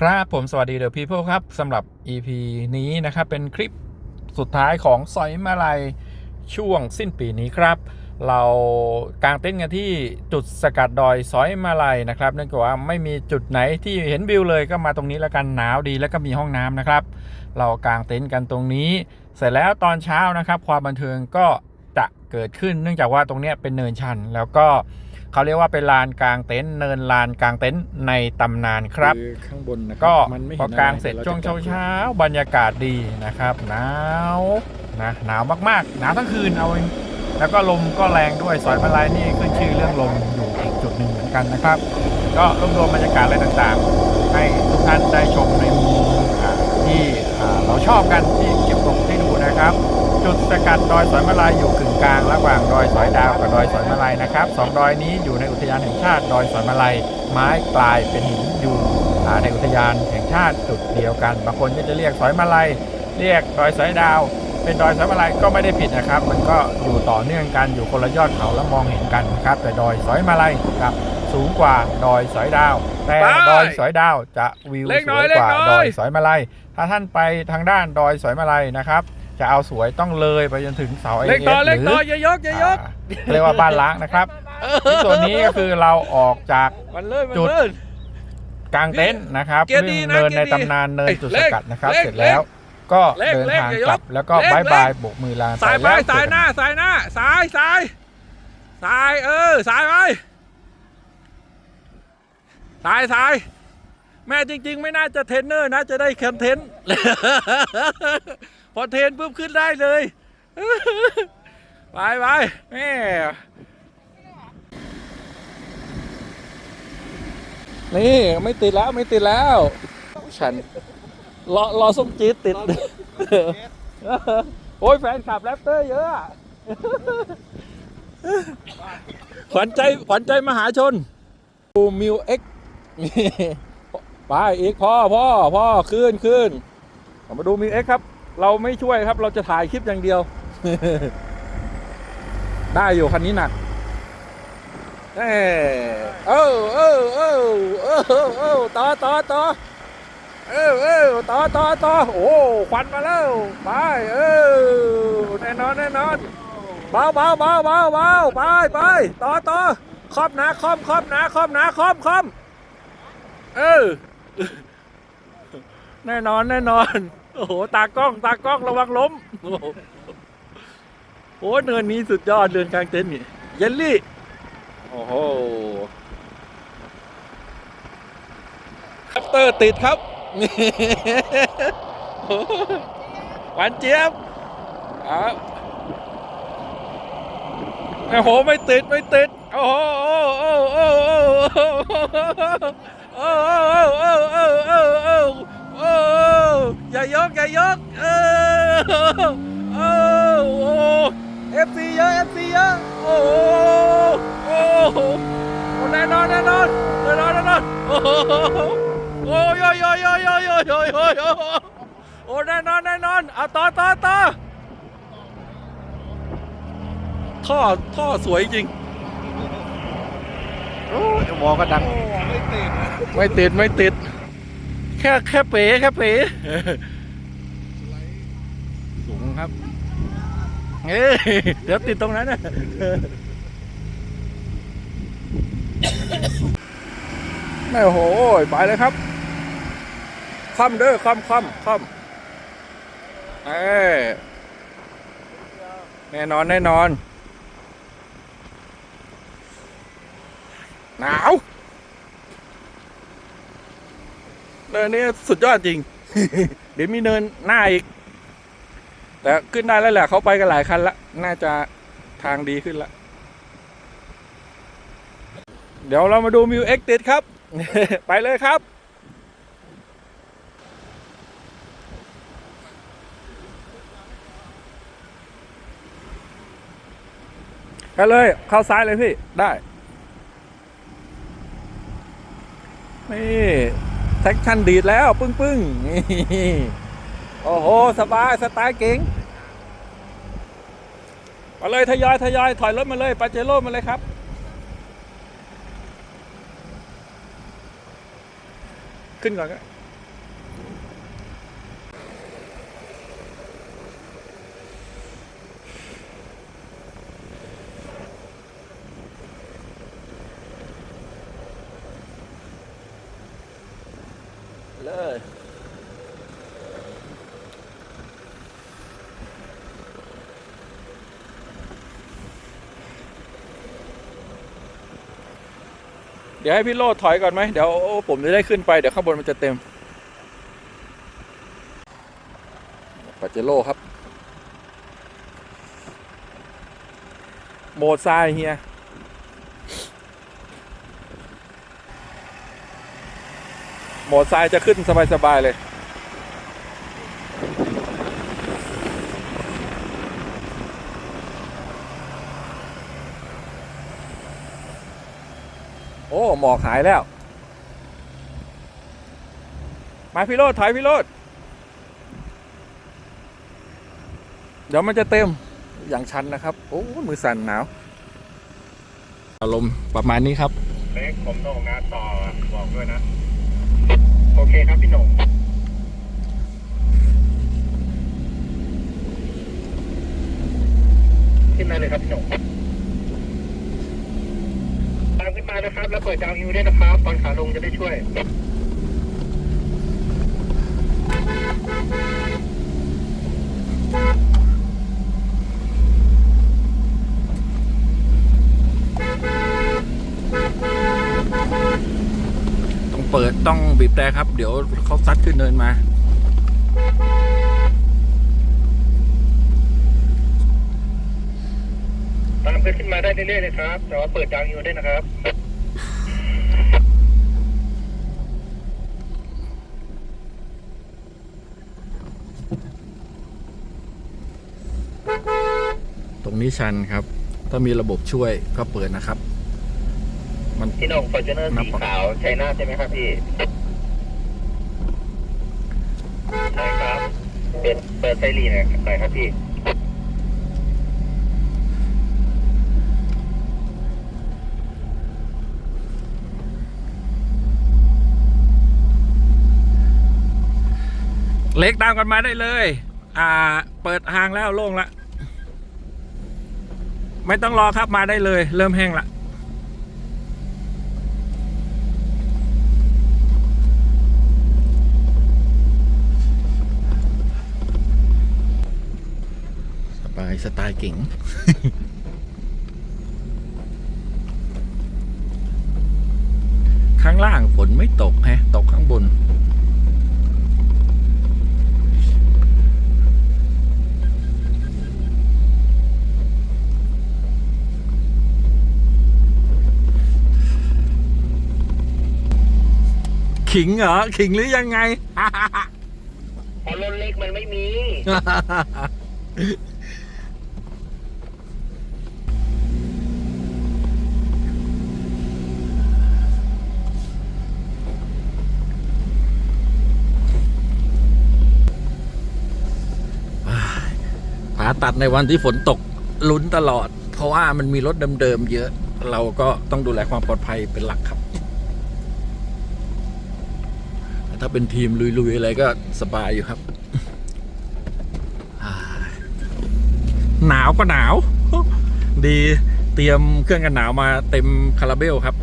ครับผมสวัสดีเดอะพีเพิลครับสำหรับ EP นี้นะครับ เป็นคลิปสุดท้ายของสอยมาลัยช่วงสิ้นปีนี้ครับ เรากางเต้นท์กันที่จุดสกัดดอยสอยมาลัยนะครับเนื่องจากว่าไม่มีจุดไหนที่เห็นวิวเลยก็มาตรงนี้แล้วกันหนาวดีแล้วก็มีห้องน้ำนะครับ เรากางเต็นท์กันตรงนี้ เสร็จแล้วตอนเช้านะครับ ความบันเทิงก็จะเกิดขึ้น เนื่องจากว่าตรงนี้เป็นเนินชันแล้วก็ เขาเรียกว่าเป็นลานกลางเต็นท์เนินลานกลางเต็นท์ในตำนานครับอข้างบนนะครัก็มันไม่พห็อนอะไรกลางเสร็จดี๋ยวช่วงจะเช้าๆบรรยากาศดีนะครับหนาวนะหนาวมากๆหนาวทั้งคืนเอาแล้วก็ลมก็แรงด้วยสอยมาลายนี่ขึ้นชื่อเรื่องลมอยู่อีกจุดหนึ่งเหมือนกันนะครับ ก็รวบรวมบรรยากาศอะไรต่างๆ ให้ทุกท่านได้ชมในมุมอ่าที่อ่าเราชอบกันที่เก็บตกให้ดูนะครับ จุด สกัดดอยสอยมาลายอยู่กึ่งกลางระหว่างดอยสอยดาวกับดอยสอยมาลายนะครับสองดอยนี้อยู่ในอุทยานแห่งชาติดอยสอยมาลายไม้กลายเป็นหินอยู่อ่าในอุทยานแห่งชาติจุดเดียวกันบางคนก็จะเรียกสอยมาลายเรียกดอยสอยดาว เป็นดอยสอยมาลายก็ไม่ได้ผิดนะครับ มันก็อยู่ต่อเนื่องกันอยู่คนละยอดเขาแล้วมองเห็นกันนะครับ แต่ดอยสอยมาลายครับสูงกว่าดอยสอยดาว แต่ไปดอยสอยดาวจะวิวเล็กสน้อวยยกว่าเล็กน้ดออยยสอยมาลายถ้าท่านไปทางด้านดอยสอยมาลายนะครับ จะเอาสวยต้องเลยไปจนถึงเสาเอเล็กเอต่อสเล็กหรืต่อออย่ายกอย่ายกอ่าเรียกว่าบ้านล้างนะครับที่ส่วนนี้ก็คือเราออกจากมันเลยมันจุดเลยกลางเต็นท์นะครับเกียร์ดีเรื่องนะเนินในเกียร์ดีตำนานเนินเอ้ยจุดเล็สกกัดนะครับเล็กเสร็จแล้วก็เล็กเดินเล็กทางอย่ายกกลับแล้วก็เล็กบายบายเล็กโบกมือลาสายไปแล้วสายหน้าสายหน้าสายสายสายเออสายไปสายสายแม่จริง ๆ ไม่น่าจะเทรนเนอร์นะจะได้คอนเทนต์ พอเทนปุ๊บขึ้นได้เลยไปไปแม่นี่ไม่ติดแล้วไม่ติดแล้ว ฉันรอรอส้มจี๊ดติด โอ้ยแฟนคลับแรปเตอร์เยอะขวัญใจขวัญใจมหาชนดูมิวเอ็กไปอีกพ่อพ่อพ่อขึ้นขึ้นมาดูมิวเอ็กครับ เราไม่ช่วยครับ เราจะถ่ายคลิปอย่างเดียว ได้อยู่คันนี้หนักเอ้เออเออเออเออเออต่อต่อต่อเออเออต่อต่อต่อโอ้ควันมาแล้วไปเออแน่นอนแน่นอนเบาเบาเบาเบาเบาไปไปต่อต่อครอบนะครอบครอบนะครอบนะครอบครอบเออแน่นอนแน่นอน โอ้โห ตากล้อง ตากล้องระวังล้ม โอ้โหโอ้เนินนี้สุดยอดเดินกลางเต็นท์นี่ เยลลี่ โอ้โหแรปเตอร์ติดครับหวานเจี๊ยบอะโอ้โห ไม่ติด ไม่ติด โอ้โหโอ้โหโอ้โหโอ้โหโอ้โหโอ้โหโอ้โหโอ้โห อย่ายก อย่ายก เออโอ้โหเอฟซีเยอะเอฟซีเยอะ โอ้โหโอ้แน่นอนแน่นอนแน่นอนแน่นอนโอ้โหโอ้ยโยโยโยโยโยโยโยโยโอ้แน่นอนแน่นอนเอาต่อต่อต่อท่อท่อสวยจริงโอ้ยมอก็ดัง ไม่ติด ไม่ติด ไม่ติด แค่แค่เป๋แค่เป๋สูงครับเอ้ยเดี๋ยวติดตรงนั้นนะไม่โหไปเลยครับคว่ำเด้อคว่ำคว่ำคว่เอ้แน่นอนแน่นอน หนาว เนินนี้สุดยอดจริง เดี๋ยวมีเนินหน้าอีก แต่ขึ้นได้แล้วแหละเขาไปกันหลายคันละ น่าจะทางดีขึ้นละ เดี๋ยวเรามาดูมิวเอ็กติดครับ ไปเลยครับกันเลย เข้าซ้ายเลยพี่ ได้ นี่ แท็กชั่นดีดแล้ว ปึ้งปึ้งนี่โอ้โห สบาย สไตล์เก๋งมาเลยทยอยทยอยถอยรถมาเลยปาเจโร่มาเลยครับ ขึ้นก่อนก็ เลยเดี๋ยวให้พี่โลดถอยก่อนไหมเดี๋ยวผมจะได้ขึ้นไป เดี๋ยวข้างบนมันจะเต็มปัจเจโร่ครับ โหมดทรายเฮีย โห มดทรายจะขึ้นสบาย ๆ เลย โอ้ หมอกหายแล้ว มาพี่โรดถอยพี่โรดเดี๋ยวมันจะเต็มอย่างชันนะครับ โอ้ มือสั่นหนาวอารมณ์ประมาณนี้ครับ เล็กผมโหน่งนะต่อบอกด้วยนะ โอเคครับพี่หน่งขึ้นมาเลยครับพี่หน่งตามขึ้นมานะครับ แล้วเปิดดาวฮิวด้วยนะครับ ตอนขาลงจะได้ช่วย ต้อง เปิดต้องบีบแต่ครับ เดี๋ยวเขาซัดขึ้นเนินมา ตามขึ้นมาได้เรื่อยๆเลยครับ แต่ว่าเปิดดาวฮิวด้วยนะครับ ตรงนี้ชันครับ ถ้ามีระบบช่วยก็เปิดนะครับ มัน พี่โหน่งฟอร์จูเนอร์นัสีบปะขาวใช้หน้าใช่ไหมครับพี่ ใช่ครับ เปิดเปิดไซรีนหน่อยครับพี่ เล็กตามกันมาได้เลย อ่า เปิดทางแล้วโล่งละ ไม่ต้องรอครับมาได้เลย เริ่มแห้งละ สบายสไตล์เก่ง ข้างล่างฝนไม่ตกแฮะ ตกข้างบน ขิงเหรอ ขิงหรือยังไง เพราะรถเล็กมันไม่มี ตัดในวันที่ฝนตกลุ้นตลอด เพราะว่ามันมีรถเดิมๆเยอะ เราก็ต้องดูแลความปลอดภัยเป็นหลักครับ ถ้าเป็นทีมลุยๆอะไรก็สบายอยู่ครับ หนาวก็หนาว ดีเตรียมเครื่องกันหนาวมาเต็มคาราเบลครับ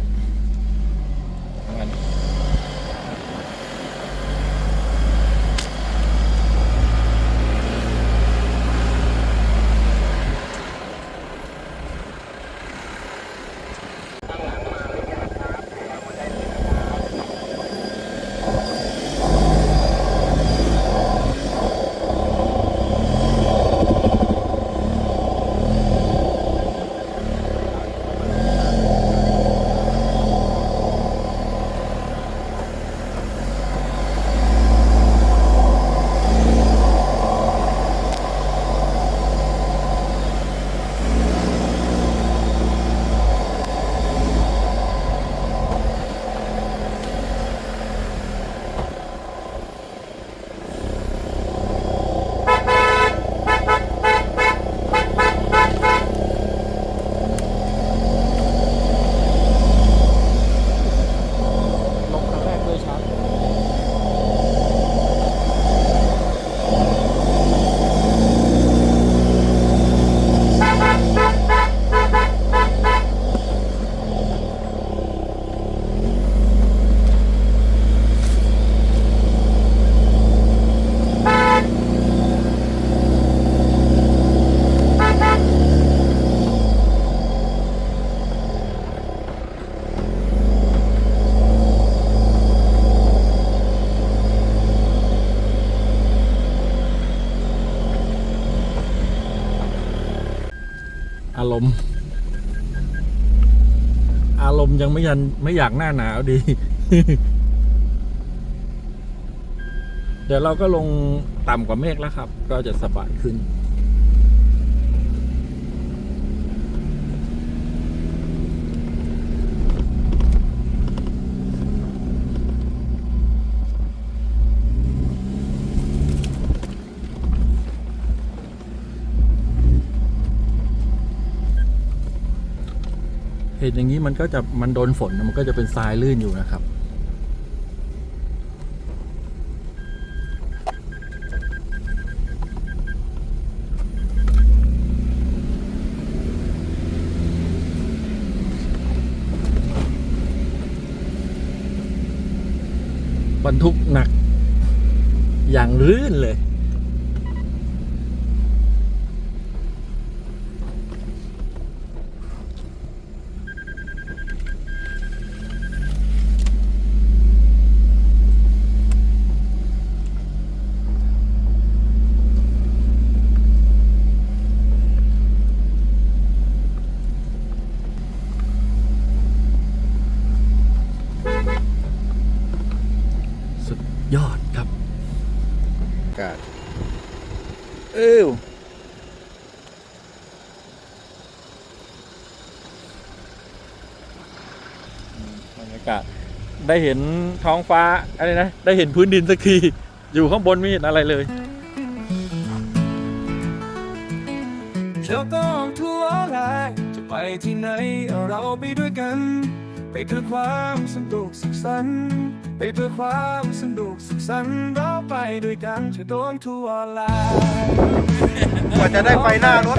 ยังไม่ยันไม่อยากหน้าหนาวดี เดี๋ยวเราก็ลงต่ำกว่าเมฆแล้วครับ ก็จะสบายขึ้น เห็นอย่างนี้มันก็จะมันโดนฝนมันก็จะเป็นทรายลื่นอยู่นะครับ บรรทุกหนัก อย่างลื่นเลย ได้เห็นท้องฟ้าอะไรนะ ได้เห็นพื้นดินสักที อยู่ข้างบนไม่เห็นอะไรเลยเที่ต้องทั่วแรงจะไปที่ไหนเราไปด้วยกัน ไปเพื่อความสนุกสุขสันต์ไปเพื่อความสนุกสุขสันต์เราไปด้วยกันจะโดนทั่วแรงกว่าจะได้ไฟหน้ารถ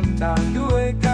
tâm tàn đuôi ca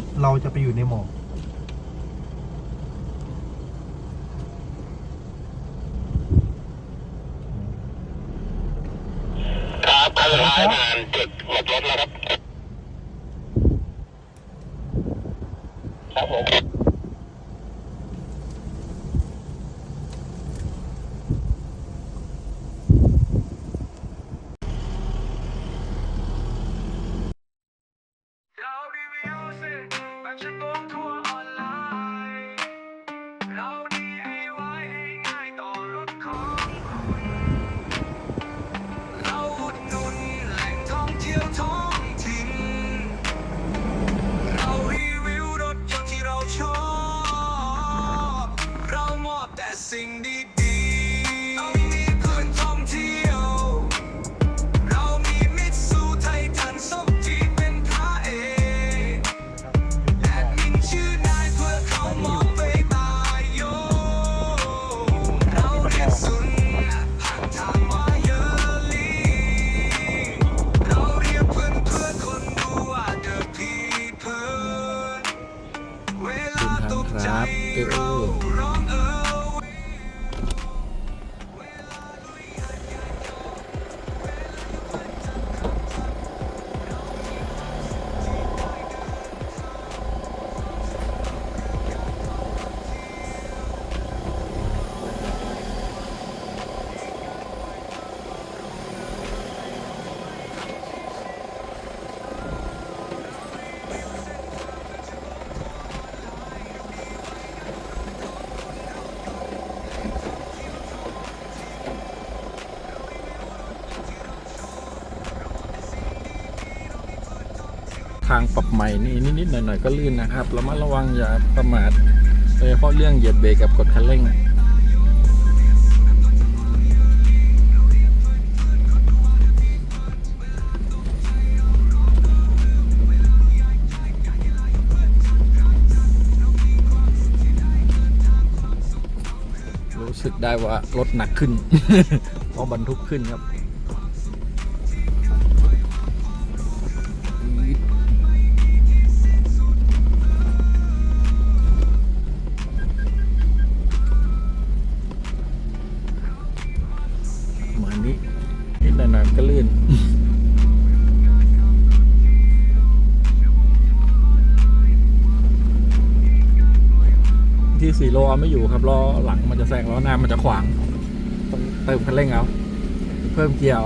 ๊บเราจะไปอยู่ในหมอก ทางปรับใหม่นี่นิดๆหน่อยๆก็ลื่นนะครับระมัดระวังอย่าประมาทโดยเฉพาะเรื่องเหยียบเบรกกับกดคันเร่งรู้สึกได้ว่ารถหนักขึ้นเพราะบรรทุกขึ้นครับ ลเอาไม่อยู่ครับล้อหลังมันจะแซงล้อหน้ามันจะขวางต้องเติมคันเร่งเอาเพิ่มเกียร์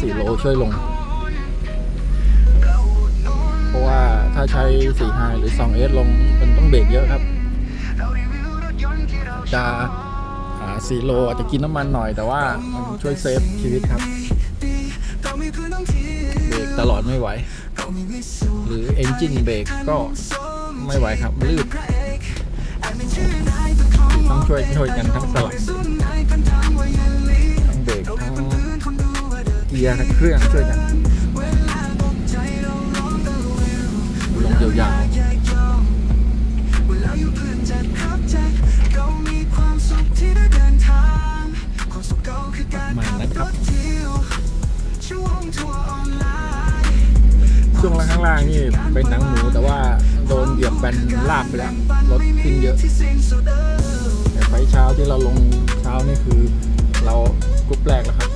4 โลช่วยลง เพราะว่าถ้าใช้4ไฮหรือ2 S ลงมันต้องเบรกเยอะครับ จะอ่า4โลอาจจะกินน้ำมันหน่อยแต่ว่ามันช่วยเซฟชีวิตครับ เบรกตลอดไม่ไหว หรือเอนจินเบรกก็ไม่ไหวครับ ลื่นต้องช่วยช่วยกันทั้งสลับ กียร์ทั้งเครื่องช่วยกันลงยาวๆมานะครับช่วงล่างข้างล่างนี่เป็นหนังหมูแต่ว่าโดนเหยียบแบนลาบไปแล้วรถขึ้นเยอะแต่ไฟเช้าที่เราลงเช้านี่คือเรากรุ๊ปแรกแล้วครับ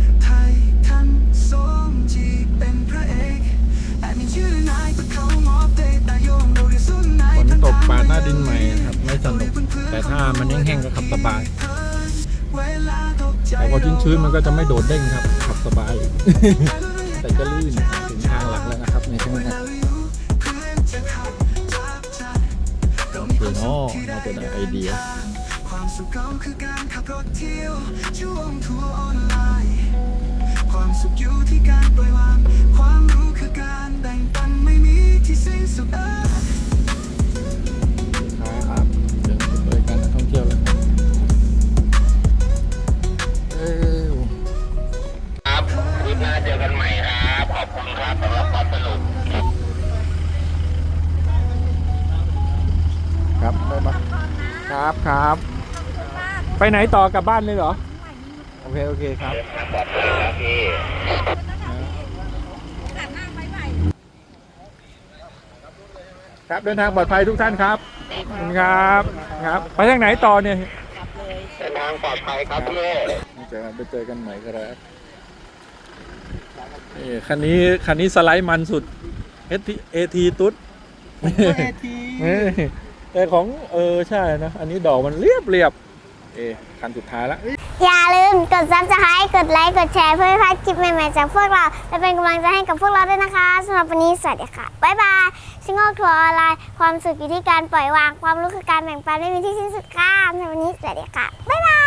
ตกปาหน้าดินใหม่นะครับไม่สนุก แต่ถ้ามันแห้งๆก็ขับสบายแต่พอชื้นๆมันก็จะไม่โดดเด้งครับ ขับสบาย แต่จะลื่นถึงทางหลักแล้วนะครับในช่วงนี้โอเคเนาะน่าจะได้ไอเดียความสุขเขาคือการขับรถเที่ยวช่วงทัวร์ออนไลน์ความสุขอยู่ที่การปล่อยวาง ความรู้คือการแบ่งปันไม่มีที่สิ้นสุด ครับครับไปไหนต่อกลับบ้านเลยเหรอ โอเค โอเคครับครับเดินทางปลอดภัยทุกท่านครับขอบคุณครับครับ ไปทางไหนต่อเนี่ยเดินทางปลอดภัยครับพี่เจอกันไปเจอกันใหม่ครับนี่คันนี้คันนี้สไลด์มันสุด AT AT ตุ๊ดเอ้ย แต่ของเออใช่นะ อันนี้ดอกมันเรียบเรียบเอคันสุดท้ายละอย่าลืมกด subscribe กดไลค์ กดแชร์เพื่อไม่พลาดคลิปใหม่ๆจากพวกเรา และเป็นกำลังใจให้กับพวกเราด้วยนะคะสำหรับวันนี้สวัสดีค่ะ บ๊ายบายชิงโง่ทัวร์ออนไลน์ ความสุขอยู่ที่การปล่อยวาง ความรู้คือการแบ่งปันไม่มีที่สิ้นสุดค่ะสำหรับวันนี้สวัสดีค่ะ บ๊ายบาย